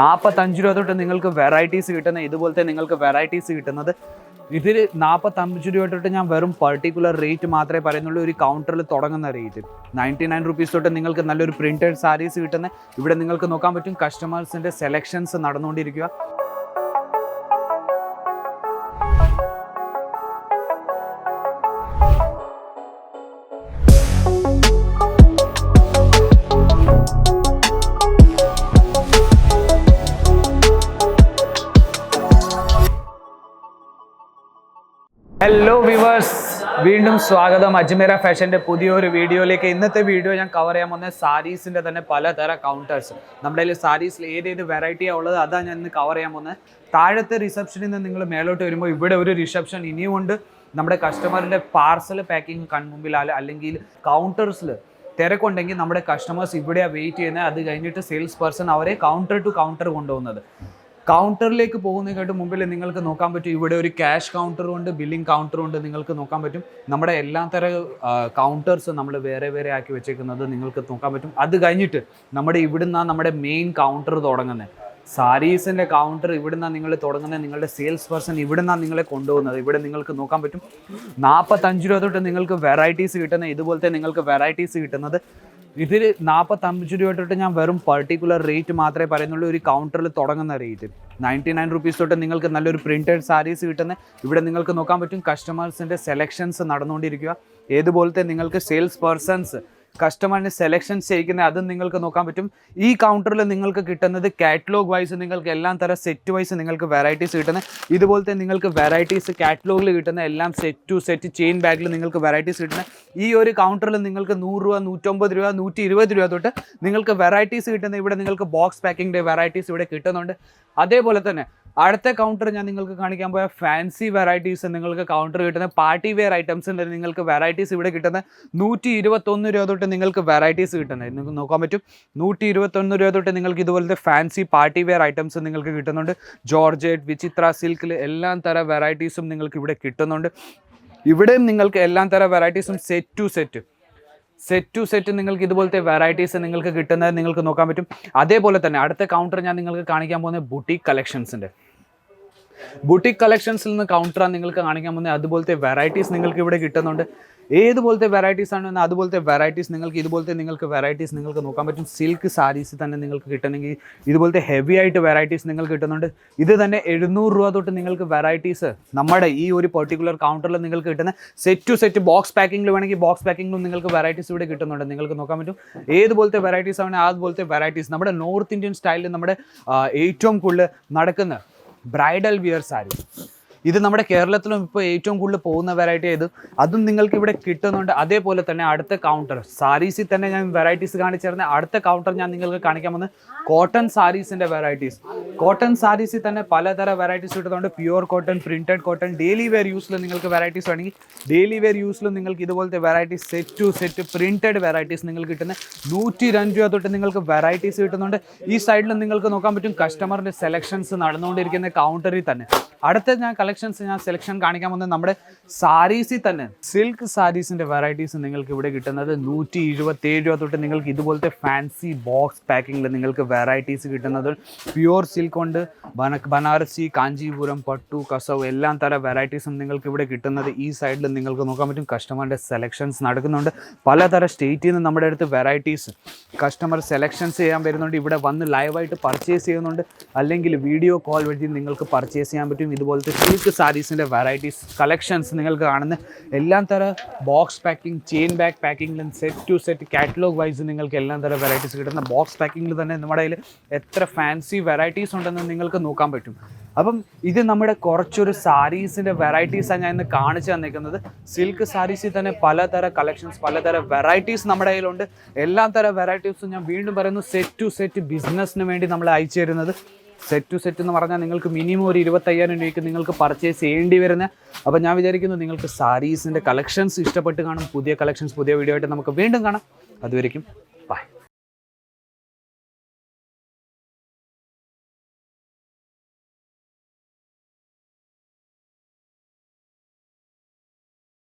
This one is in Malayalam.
നാൽപ്പത്തഞ്ച് രൂപ തൊട്ട് നിങ്ങൾക്ക് വെറൈറ്റീസ് കിട്ടുന്ന ഇതുപോലത്തെ നിങ്ങൾക്ക് വെറൈറ്റീസ് കിട്ടുന്നത്. ഇതിൽ നാൽപ്പത്തഞ്ച് രൂപ തൊട്ട് ഞാൻ വെറും പർട്ടിക്കുലർ റേറ്റ് മാത്രമേ പറയുന്നുള്ളൂ. ഒരു കൗണ്ടറിൽ തുടങ്ങുന്ന റേറ്റ് നയന്റി നയൻ റുപ്പീസ് തൊട്ട് നിങ്ങൾക്ക് നല്ലൊരു പ്രിന്റഡ് സാരീസ് കിട്ടുന്ന ഇവിടെ നിങ്ങൾക്ക് നോക്കാൻ പറ്റും കസ്റ്റമേഴ്സിന്റെ സെലക്ഷൻസ് നടന്നുകൊണ്ടിരിക്കുക. ഹലോ വിവേഴ്സ് വീണ്ടും സ്വാഗതം. അജ്മീര ഫാഷന്റെ പുതിയൊരു വീഡിയോയിലേക്ക്. ഇന്നത്തെ വീഡിയോ ഞാൻ കവർ ചെയ്യാൻ പോകുന്നത് സാരീസിന്റെ തന്നെ പലതരം കൗണ്ടേഴ്സ് നമ്മുടെ കയ്യിൽ സാരീസിൽ ഏതേത് വെറൈറ്റിയാണ് ഉള്ളത് അതാണ് ഞാൻ ഇന്ന് കവർ ചെയ്യാൻ പോകുന്നത്. താഴത്തെ റിസപ്ഷനിൽ നിന്ന് നിങ്ങൾ മേലോട്ട് വരുമ്പോൾ ഇവിടെ ഒരു റിസപ്ഷൻ ഇനിയുമുണ്ട് നമ്മുടെ കസ്റ്റമറിന്റെ പാർസൽ പാക്കിംഗ് കൺമുമ്പിൽ അല്ലെങ്കിൽ കൗണ്ടേഴ്സിൽ തിരക്കുണ്ടെങ്കിൽ നമ്മുടെ കസ്റ്റമേഴ്സ് ഇവിടെയാണ് വെയിറ്റ് ചെയ്യുന്നത്. അത് കഴിഞ്ഞിട്ട് സെയിൽസ് പേഴ്സൺ അവരെ കൗണ്ടർ ടു കൗണ്ടർ കൊണ്ടുപോകുന്നത്. കൗണ്ടറിലേക്ക് പോകുന്നതിനായിട്ട് മുമ്പിൽ നിങ്ങൾക്ക് നോക്കാൻ പറ്റും. ഇവിടെ ഒരു ക്യാഷ് കൗണ്ടറും ഉണ്ട് ബില്ലിംഗ് കൗണ്ടറും ഉണ്ട് നിങ്ങൾക്ക് നോക്കാൻ പറ്റും. നമ്മുടെ എല്ലാ തര കൗണ്ടേഴ്സ് നമ്മൾ വേറെ വേറെ ആക്കി വെച്ചേക്കുന്നത് നിങ്ങൾക്ക് നോക്കാൻ പറ്റും. അത് കഴിഞ്ഞിട്ട് നമ്മുടെ ഇവിടുന്ന് നമ്മുടെ മെയിൻ കൗണ്ടർ തുടങ്ങുന്നത് സാരീസിന്റെ കൗണ്ടർ ഇവിടുന്ന് നിങ്ങൾ തുടങ്ങുന്നത് നിങ്ങളുടെ സെയിൽസ് പേഴ്സൺ ഇവിടുന്ന് നിങ്ങളെ കൊണ്ടുപോകുന്നത്. ഇവിടെ നിങ്ങൾക്ക് നോക്കാൻ പറ്റും. നാൽപ്പത്തഞ്ച് രൂപ തൊട്ട് നിങ്ങൾക്ക് വെറൈറ്റീസ് കിട്ടുന്ന. ഇതുപോലത്തെ നിങ്ങൾക്ക് വെറൈറ്റീസ് കിട്ടുന്നത് ഇതിൽ നാൽപ്പത്തഞ്ച് രൂപ തൊട്ട് ഞാൻ വെറും പർട്ടിക്കുലർ റേറ്റ് മാത്രമേ പറയുന്നുള്ളൂ. ഒരു കൗണ്ടറിൽ തുടങ്ങുന്ന റേറ്റ് നയന്റി നയൻ റുപ്പീസ് തൊട്ട് നിങ്ങൾക്ക് നല്ലൊരു പ്രിന്റഡ് സാരീസ് കിട്ടുന്ന ഇവിടെ നിങ്ങൾക്ക് നോക്കാൻ പറ്റും കസ്റ്റമേഴ്സിന്റെ സെലക്ഷൻസ് നടന്നുകൊണ്ടിരിക്കുക. ഏതുപോലത്തെ നിങ്ങൾക്ക് സെയിൽസ് പേഴ്സൺസ് കസ്റ്റമറിന് സെലക്ഷൻസ് ചെയ്യിക്കുന്നത് അതും നിങ്ങൾക്ക് നോക്കാൻ പറ്റും. ഈ കൗണ്ടറിൽ നിങ്ങൾക്ക് കിട്ടുന്നത് കാറ്റലോഗ് വൈസ് നിങ്ങൾക്ക് എല്ലാം തരം സെറ്റ് വൈസ് നിങ്ങൾക്ക് വെറൈറ്റീസ് കിട്ടുന്നത് ഇതുപോലത്തെ നിങ്ങൾക്ക് വെറൈറ്റീസ് കാറ്റലോഗിൽ കിട്ടുന്ന എല്ലാം സെറ്റ് ടു സെറ്റ് ചെയിൻ ബാഗിൽ നിങ്ങൾക്ക് വെറൈറ്റീസ് കിട്ടുന്നത് ഈ ഒരു കൗണ്ടറിൽ നിങ്ങൾക്ക് നൂറ് രൂപ നൂറ്റമ്പത് രൂപ നൂറ്റി ഇരുപത് രൂപ തൊട്ട് നിങ്ങൾക്ക് വെറൈറ്റീസ് കിട്ടുന്ന ഇവിടെ നിങ്ങൾക്ക് ബോക്സ് പാക്കിങ്ങിന്റെ വെറൈറ്റീസ് ഇവിടെ കിട്ടുന്നുണ്ട്. അതേപോലെ തന്നെ അടുത്ത കൗണ്ടർ ഞാൻ നിങ്ങൾക്ക് കാണിക്കാൻ പോയ ഫാൻസി വെറൈറ്റീസ് നിങ്ങൾക്ക് കൗണ്ടർ കിട്ടുന്ന പാർട്ടി വെയർ ഐറ്റംസ് ഉണ്ട് നിങ്ങൾക്ക് വെറൈറ്റീസ് ഇവിടെ കിട്ടുന്ന നൂറ്റി ഇരുപത്തൊന്ന് രൂപ തൊട്ട് നിങ്ങൾക്ക് വെറൈറ്റീസ് കിട്ടുന്നത്. നിങ്ങൾക്ക് നോക്കാൻ പറ്റും. നൂറ്റി ഇരുപത്തൊന്ന് രൂപ തൊട്ട് നിങ്ങൾക്ക് ഇതുപോലത്തെ ഫാൻസി പാർട്ടി വെയർ ഐറ്റംസ് നിങ്ങൾക്ക് കിട്ടുന്നുണ്ട്. ജോർജറ്റ് വിചിത്ര സിൽക്കിൽ എല്ലാം തരം വെറൈറ്റീസും നിങ്ങൾക്ക് ഇവിടെ കിട്ടുന്നുണ്ട്. ഇവിടെയും നിങ്ങൾക്ക് എല്ലാം തരം വെറൈറ്റീസും set to set set to set നിങ്ങൾക്ക് ഇതുപോലത്തെ വെറൈറ്റീസ് നിങ്ങൾക്ക് കിട്ടുന്നത് നിങ്ങൾക്ക് നോക്കാൻ പറ്റും. അതേപോലെ തന്നെ അടുത്ത കൗണ്ടർ ഞാൻ നിങ്ങൾക്ക് കാണിക്കാൻ പോകുന്നത് ബുട്ടീക് കളക്ഷൻസിന്റെ ബുട്ടിക് കളക്ഷൻസിൽ നിന്ന് കൗണ്ടറാണ് നിങ്ങൾക്ക് കാണിക്കാൻ പോകുന്നത് അതുപോലത്തെ വെറൈറ്റീസ് നിങ്ങൾക്ക് ഇവിടെ കിട്ടുന്നുണ്ട്. ഏതുപോലത്തെ വെറൈറ്റീസ് ആണ് അതുപോലത്തെ വെറൈറ്റീസ് നിങ്ങൾക്ക് ഇതുപോലത്തെ നിങ്ങൾക്ക് വെറൈറ്റീസ് നിങ്ങൾക്ക് നോക്കാൻ പറ്റും. സിൽക്ക് സാരീസ് തന്നെ നിങ്ങൾക്ക് കിട്ടണമെങ്കിൽ ഇതുപോലത്തെ ഹെവി ആയിട്ട് വെറൈറ്റീസ് നിങ്ങൾക്ക് കിട്ടുന്നുണ്ട്. ഇത് തന്നെ എഴുന്നൂറ് രൂപ തൊട്ട് നിങ്ങൾക്ക് വെറൈറ്റീസ് നമ്മുടെ ഈ ഒരു പെർട്ടിക്കുലർ കൗണ്ടറിൽ നിങ്ങൾക്ക് കിട്ടുന്ന സെറ്റ് ടു സെറ്റ് ബോക്സ് പാക്കിംഗിൽ വേണമെങ്കിൽ ബോക്സ് പാക്കിംഗിലും നിങ്ങൾക്ക് വെറൈറ്റീസ് ഇവിടെ കിട്ടുന്നുണ്ട്. നിങ്ങൾക്ക് നോക്കാൻ പറ്റും. ഏതുപോലത്തെ വെറൈറ്റീസ് ആണ് അതുപോലത്തെ വെറൈറ്റീസ് നമ്മുടെ നോർത്ത് ഇന്ത്യൻ സ്റ്റൈലിൽ നമ്മുടെ ഏറ്റവും കൂടുതൽ നടക്കുന്ന ബ്രൈഡൽ വിയർ സാരി ഇത് നമ്മുടെ കേരളത്തിലും ഇപ്പോൾ ഏറ്റവും കൂടുതൽ പോകുന്ന വെറൈറ്റി ആയത് അതും നിങ്ങൾക്ക് ഇവിടെ കിട്ടുന്നുണ്ട്. അതേപോലെ തന്നെ അടുത്ത കൗണ്ടർ സാരീസിൽ തന്നെ ഞാൻ വെറൈറ്റീസ് കാണിച്ചു തരുന്ന അടുത്ത കൗണ്ടർ ഞാൻ നിങ്ങൾക്ക് കാണിക്കാൻ വന്ന് കോട്ടൺ സാരീസിന്റെ വെറൈറ്റീസ് കോട്ടൺ സാരീസിൽ തന്നെ പലതര വെറൈറ്റീസ് കിട്ടുന്നുണ്ട്. Pure cotton printed cotton daily wear യൂസിൽ നിങ്ങൾക്ക് വെറൈറ്റീസ് വേണമെങ്കിൽ ഡെയിലി വെയർ യൂസിലും നിങ്ങൾക്ക് ഇതുപോലത്തെ varieties set to set printed varieties നിങ്ങൾക്ക് കിട്ടുന്ന നൂറ്റി രണ്ട് രൂപ തൊട്ട് നിങ്ങൾക്ക് വെറൈറ്റീസ് കിട്ടുന്നുണ്ട്. ഈ സൈഡിൽ നിങ്ങൾക്ക് നോക്കാൻ പറ്റും കസ്റ്റമറിന്റെ സെലക്ഷൻസ് നടന്നുകൊണ്ടിരിക്കുന്ന കൗണ്ടറിൽ തന്നെ. അടുത്ത ഞാൻ കളക്ഷൻസ് ഞാൻ സെലക്ഷൻ കാണിക്കാൻ വന്നത് നമ്മുടെ സാരീസിൽ തന്നെ. സിൽക്ക് സാരീസിന്റെ വെറൈറ്റീസ് നിങ്ങൾക്ക് ഇവിടെ കിട്ടുന്നത് നൂറ്റി ഇരുപത്തേഴ് രൂപ തൊട്ട് നിങ്ങൾക്ക് ഇതുപോലത്തെ ഫാൻസി ബോക്സ് പാക്കിങ്ങിൽ നിങ്ങൾക്ക് വെറൈറ്റീസ് കിട്ടുന്നത്. പ്യുവർ സിൽക്ക് കൊണ്ട് ബനാറസി കാഞ്ചീപുരം പട്ടു കസവ് എല്ലാം തരം വെറൈറ്റീസും നിങ്ങൾക്ക് ഇവിടെ കിട്ടുന്നത്. ഈ സൈഡിൽ നിങ്ങൾക്ക് നോക്കാൻ പറ്റും കസ്റ്റമറിന്റെ സെലക്ഷൻസ് നടക്കുന്നുണ്ട്. പലതരം സ്റ്റേറ്റിൽ നിന്ന് നമ്മുടെ അടുത്ത് വെറൈറ്റീസ് കസ്റ്റമർ സെലക്ഷൻസ് ചെയ്യാൻ വരുന്നുണ്ട്. ഇവിടെ വന്ന് ലൈവായിട്ട് പർച്ചേസ് ചെയ്യുന്നുണ്ട്. അല്ലെങ്കിൽ വീഡിയോ കോൾ വഴി നിങ്ങൾക്ക് പർച്ചേസ് ചെയ്യാൻ പറ്റും. ഇതുപോലത്തെ സിൽക്ക് സാരീസിന്റെ വെറൈറ്റീസ് കളക്ഷൻസ് നിങ്ങൾക്ക് കാണുന്ന എല്ലാം തരം box packing chain bag പാക്കിങ്ങിലും set to set catalogue wise നിങ്ങൾക്ക് എല്ലാം തരം വെറൈറ്റീസ് കിട്ടുന്ന ബോക്സ് പാക്കിങ്ങിൽ തന്നെ നമ്മുടെ കയ്യിൽ എത്ര ഫാൻസി വെറൈറ്റീസ് ഉണ്ടെന്ന് നിങ്ങൾക്ക് നോക്കാൻ പറ്റും. അപ്പം ഇത് നമ്മുടെ കുറച്ചൊരു സാരീസിന്റെ വെറൈറ്റീസാണ് ഞാൻ ഇന്ന് കാണിച്ചു തന്നിരിക്കുന്നത്. സിൽക്ക് സാരീസിൽ തന്നെ പലതരം കളക്ഷൻസ് പലതരം വെറൈറ്റീസ് നമ്മുടെ കയ്യിലുണ്ട്. എല്ലാ തരം വെറൈറ്റീസും ഞാൻ വീണ്ടും പറയുന്നു സെറ്റ് ടു സെറ്റ് ബിസിനസ്സിന് വേണ്ടി നമ്മൾ അയച്ചു തരുന്നത്. സെറ്റ് ടു സെറ്റ് എന്ന് പറഞ്ഞാൽ നിങ്ങൾക്ക് മിനിമം ഒരു ഇരുപത്തയ്യായിരം രൂപയ്ക്ക് നിങ്ങൾക്ക് പർച്ചേസ് ചെയ്യേണ്ടി വരുന്ന അപ്പോൾ ഞാൻ വിചാരിക്കുന്നു നിങ്ങൾക്ക് സാരീസിന്റെ കളക്ഷൻസ് ഇഷ്ടപ്പെട്ട് കാണും. പുതിയ കളക്ഷൻസ് പുതിയ വീഡിയോ ആയിട്ട് നമുക്ക് വീണ്ടും കാണാം. അതുവരെയും